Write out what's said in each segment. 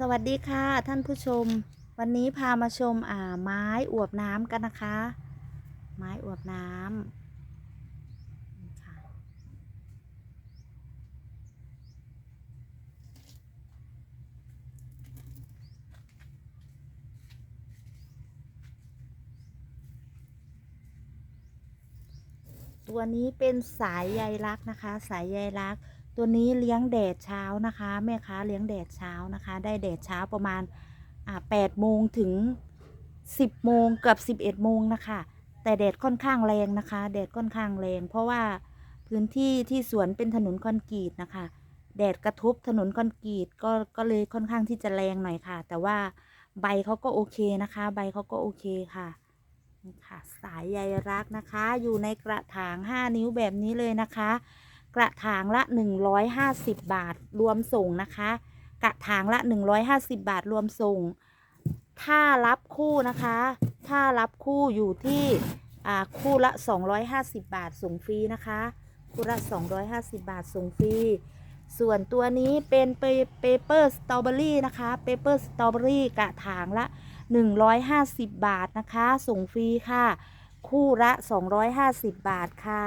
สวัสดีค่ะท่านผู้ชม วันนี้พามาชมอ่าไม้อวบน้ำกันนะคะ ไม้อวบน้ำค่ะตัวนี้เป็นสายใยรักนะคะ สายใยรัก ตัวนี้เลี้ยงแดดเช้านะคะ แม่ค้าเลี้ยงแดดเช้านะคะ ได้แดดเช้าประมาณอ่าแปดโมงถึงสิบโมงเกือบสิบเอ็ดโมงนะคะ แต่แดดค่อนข้างแรงนะคะ แดดค่อนข้างแรง เพราะว่าพื้นที่ที่สวนเป็นถนนคอนกรีตนะคะ แดดกระทบถนนคอนกรีตก็ก็เลยค่อนข้างที่จะแรงหน่อยค่ะ แต่ว่าใบเขาก็โอเคนะคะ ใบเขาก็โอเคค่ะนี่ค่ะ สายใยรักนะคะ อยู่ในกระถาง 5 นิ้วแบบนี้เลยนะคะ กระถางละ 150 บาทรวมส่งนะคะ กระถางละ 150 บาทรวมส่ง ถ้ารับคู่นะคะ ถ้ารับคู่อยู่ที่อ่าคู่ละ 250 บาทส่งฟรีนะคะ คู่ละ 250 บาทส่งฟรีส่วนตัวนี้เป็นเปเปอร์สตรอเบอรี่นะคะเปเปอร์สตรอเบอรี่กระถางละ 150 บาทนะคะ ส่งฟรีค่ะ คู่ละ 250 บาทค่ะ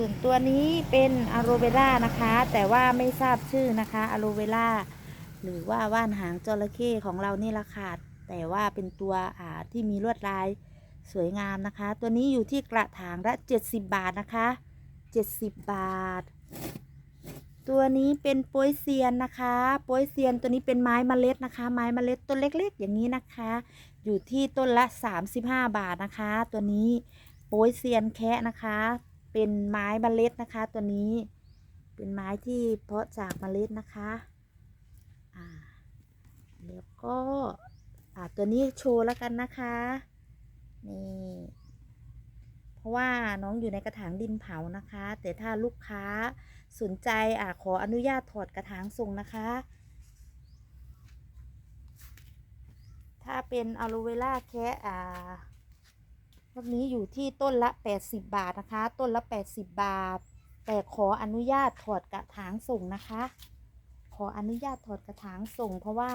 ส่วนตัวนี้เป็นอะโรเวล่านะคะ แต่ว่าไม่ทราบชื่อนะคะอะโรเวล่าหรือว่าว่านหางจระเข้ของเรานี่ละค่ะแต่ว่าเป็นตัวอ่าที่มีลวดลายสวยงามนะคะ ตัวนี้อยู่ที่กระถางละ 70 บาทนะคะ 70 บาท ตัวนี้เป็นโป้ยเซียนนะคะโป้ยเซียนตัวนี้เป็นไม้เมล็ดนะคะ ไม้เมล็ดต้นเล็ก ๆ อย่างนี้นะคะ อยู่ที่ต้นละ 35 บาทนะคะ ตัวนี้โป้ยเซียนแคะนะคะ เป็นไม้เมล็ดนะคะ ตัวนี้เป็นไม้ที่เพาะจากเมล็ดนะคะอ่าแล้วก็อ่าตัวนี้โชว์แล้วกันนะคะนี่เพราะว่าน้องอยู่ในกระถางดินเผานะคะ แต่ถ้าลูกค้าสนใจอ่าขออนุญาตถอดกระถางส่งนะคะ ถ้าเป็นอะโลเวล่าแคะอ่า พวกนี้อยู่ที่ต้นละ 80 บาทนะคะ ต้นละ 80 บาท แต่ขออนุญาตถอดกระถางส่งนะคะ ขออนุญาตถอดกระถางส่ง เพราะว่า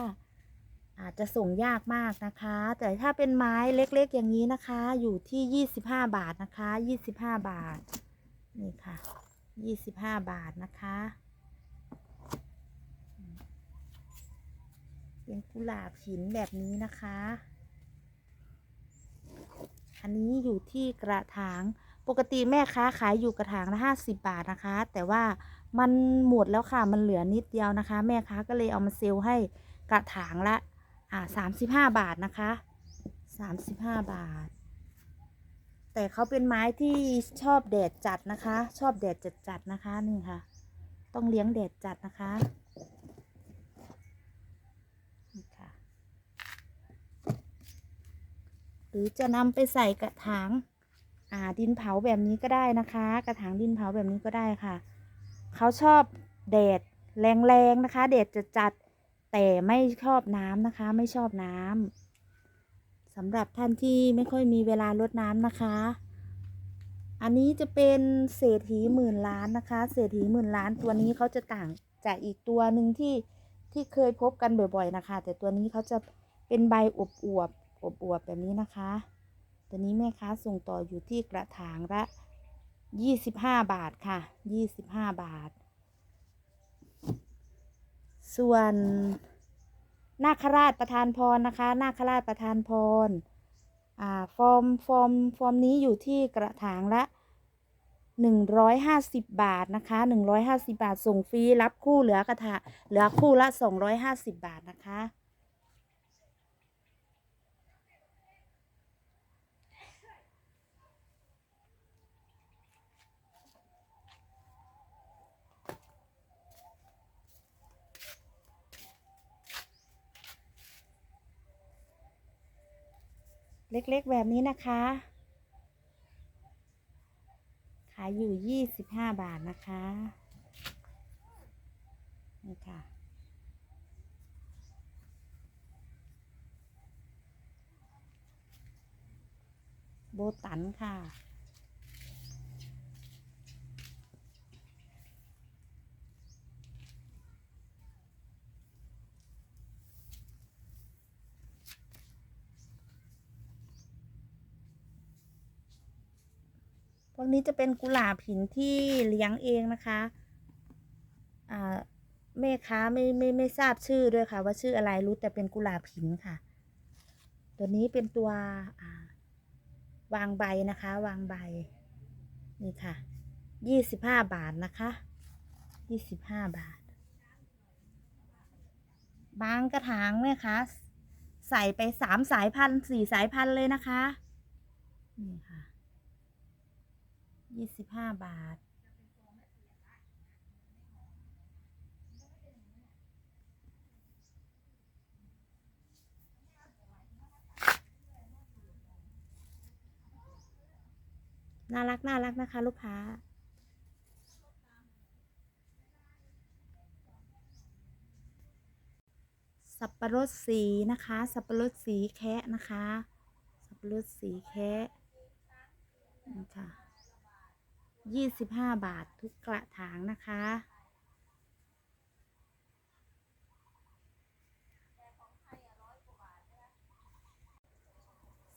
อาจจะส่งยากมากนะคะ แต่ถ้าเป็นไม้เล็กๆอย่างนี้นะคะ อยู่ที่ 25 บาทนะคะ 25 บาท นี่ค่ะ 25 บาทนะคะเป็นกุหลาบหินแบบนี้นะคะ อันนี้อยู่ที่กระถาง ปกติแม่ค้าขายอยู่กระถางละห้าสิบบาทนะคะ แต่ว่ามันหมดแล้วค่ะ มันเหลือนิดเดียวนะคะ แม่ค้าก็เลยเอามาเซลล์ให้กระถางละอ่าสามสิบห้าบาทนะคะสามสิบห้าบาท แต่เขาเป็นไม้ที่ชอบแดดจัดนะคะ ชอบแดดจัดจัดนะคะนี่ค่ะ ต้องเลี้ยงแดดจัดนะคะนี่ค่ะ หรือจะนำไปใส่กระถางาดินเผาแบบนี้ก็ได้นะคะ กระถางดินเผาแบบนี้ก็ได้ค่ะ เขาชอบแดดแรงๆนะคะ แดดจะจัดแต่ไม่ชอบน้ำนะคะ ไม่ชอบน้ำสำหรับท่านที่ไม่ค่อยมีเวลารดน้ำนะคะ อันนี้จะเป็นเศรษฐีหมื่นล้านนะคะ เศรษฐีหมื่นล้านตัวนี้เขาจะต่างจากอีกตัวหนึ่งที่ที่เคยพบกันบ่อยๆนะคะ แต่ตัวนี้เขาจะเป็นใบอวบอวบ อวบอวบๆแบบนี้นะคะ ตัวนี้แม่ค้าส่งต่ออยู่ที่กระถางละ 25 บาทค่ะ 25 บาท ส่วนนาคราชประธานพรนะคะ นาคราชประธานพรอ่าฟอร์มฟอร์มฟอร์มนี้อยู่ที่กระถางละ 150 บาทนะคะ 150 บาทส่งฟรีรับคู่เหลือกระถาเหลือคู่ละ 250 บาทนะคะ เล็กๆแบบนี้นะคะ ขายอยู่ยี่สิบห้าบาทนะคะ นี่ค่ะ โบตันค่ะ วกนี้จะเป็นกุหลาบหินที่เลี้ยงเองนะคะอ่าแม่ค้าไม่ไม่ไม่ทราบชื่อด้วยค่ะ ว่าชื่ออะไรรู้แต่เป็นกุหลาบหินค่ะ ตัวนี้เป็นตัววางใบนะคะ วางใบ นี่ค่ะยี่สิบห้าบาทนะคะยี่สิบห้าบาท บางกระถางแม่คะใส่ไปสามสายพันธุ์สี่สายพันธุ์เลยนะคะ นี่ค่ะ ยี่สิบห้าบาท น่ารัก น่ารักนะคะ ลูกค้าสับปะรดสีนะคะ สับปะรดสีแคะนะคะ สับปะรดสีแคะนี่ค่ะ ยี่สิบห้าบาททุกกระถางนะคะ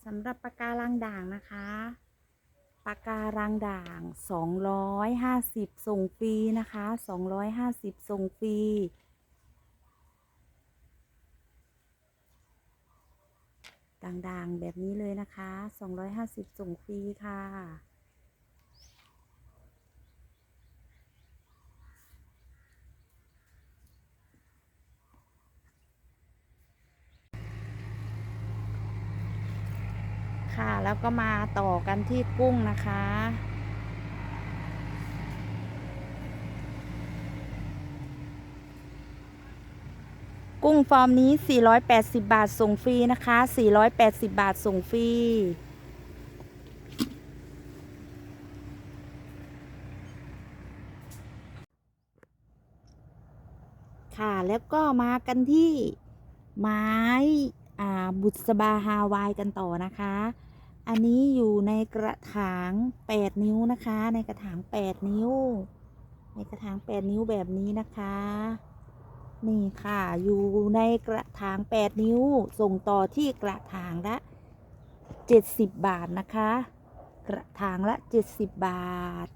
สำหรับปากการังด่างนะคะปากการังด่าง 250 ส่งฟรีนะคะ 250 ส่งฟรีด่างๆแบบนี้เลยนะคะ 250 ส่งฟรีค่ะ ค่ะ แล้ว ก็มาต่อกันที่กุ้งนะคะ กุ้งฟอร์มนี้ 480 บาทส่งฟรีนะคะ 480 บาทส่งฟรีค่ะ แล้วก็มากันที่ไม้บุษบาฮาวายกันต่อนะคะ อันนี้อยู่ในกระถาง8นิ้วนะคะ ในกระถาง8นิ้ว ในกระถาง8นิ้วแบบนี้นะคะ นี่ค่ะ อยู่ในกระถาง8นิ้ว ส่งต่อที่กระถางละ70บาทนะคะ กระถางละ70บาท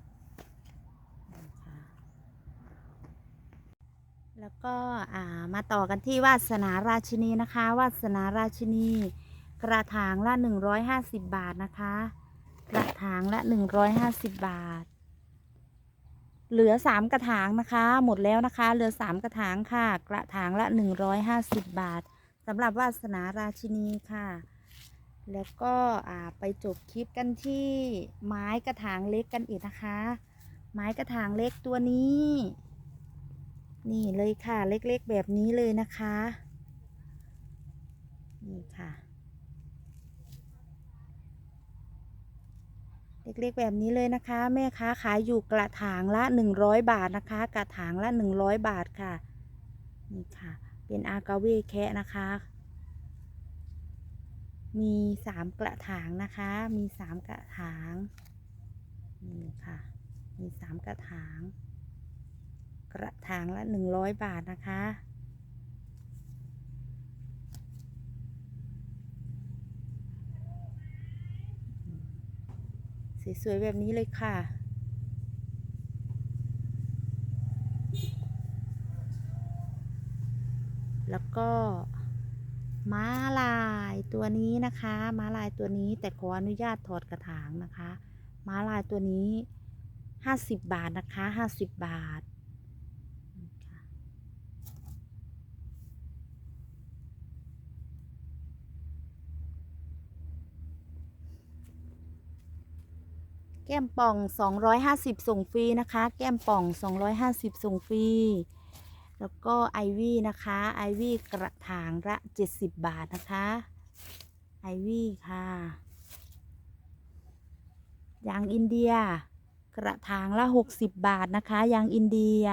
แล้วก็มาต่อกันที่วาสนาราชินีนะคะ วาสนาราชินี กระถางละ 150 บาทนะคะ กระถางละ 150 บาท เหลือ 3 กระถางนะคะ หมดแล้วนะคะ เหลือ 3 กระถางค่ะ กระถางละ 150 บาทสำหรับวาสนาราชินีค่ะ แล้วก็ไปจบคลิปกันที่ไม้กระถางเล็กกันอีกนะคะ ไม้กระถางเล็กตัวนี้ นี่เลยค่ะ เล็กๆแบบนี้เลยนะคะ นี่ค่ะ เล็กๆแบบนี้เลยนะคะ แม่ค้าขายอยู่กระถางละ 100 บาทนะคะ กระถางละ 100 บาทค่ะ นี่ค่ะ เป็นอากาเวแคะนะคะ มีสามกระถางนะคะ มีสามกระถาง นี่ค่ะ มีสามกระถาง กระถางละหนึ่งร้อยบาทนะคะ สวยๆแบบนี้เลยค่ะ แล้วก็ม้าลายตัวนี้นะคะ ม้าลายตัวนี้แต่ขออนุญาตถอดกระถางนะคะ ม้าลายตัวนี้ห้าสิบบาทนะคะห้าสิบบาท แก้มป่อง 250 ส่งฟรีนะคะ แก้มป่อง 250 ส่งฟรี แล้วก็ไอวี่นะคะไอวี่กระถางละ 70 บาทนะคะไอวี่ค่ะยางอินเดีย กระถางละ 60 บาทนะคะยางอินเดีย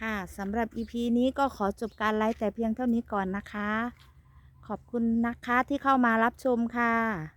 ค่ะสำหรับ EP นี้ก็ขอจบการไลฟ์แต่เพียงเท่านี้ก่อนนะคะ ขอบคุณนะคะที่เข้ามารับชมค่ะ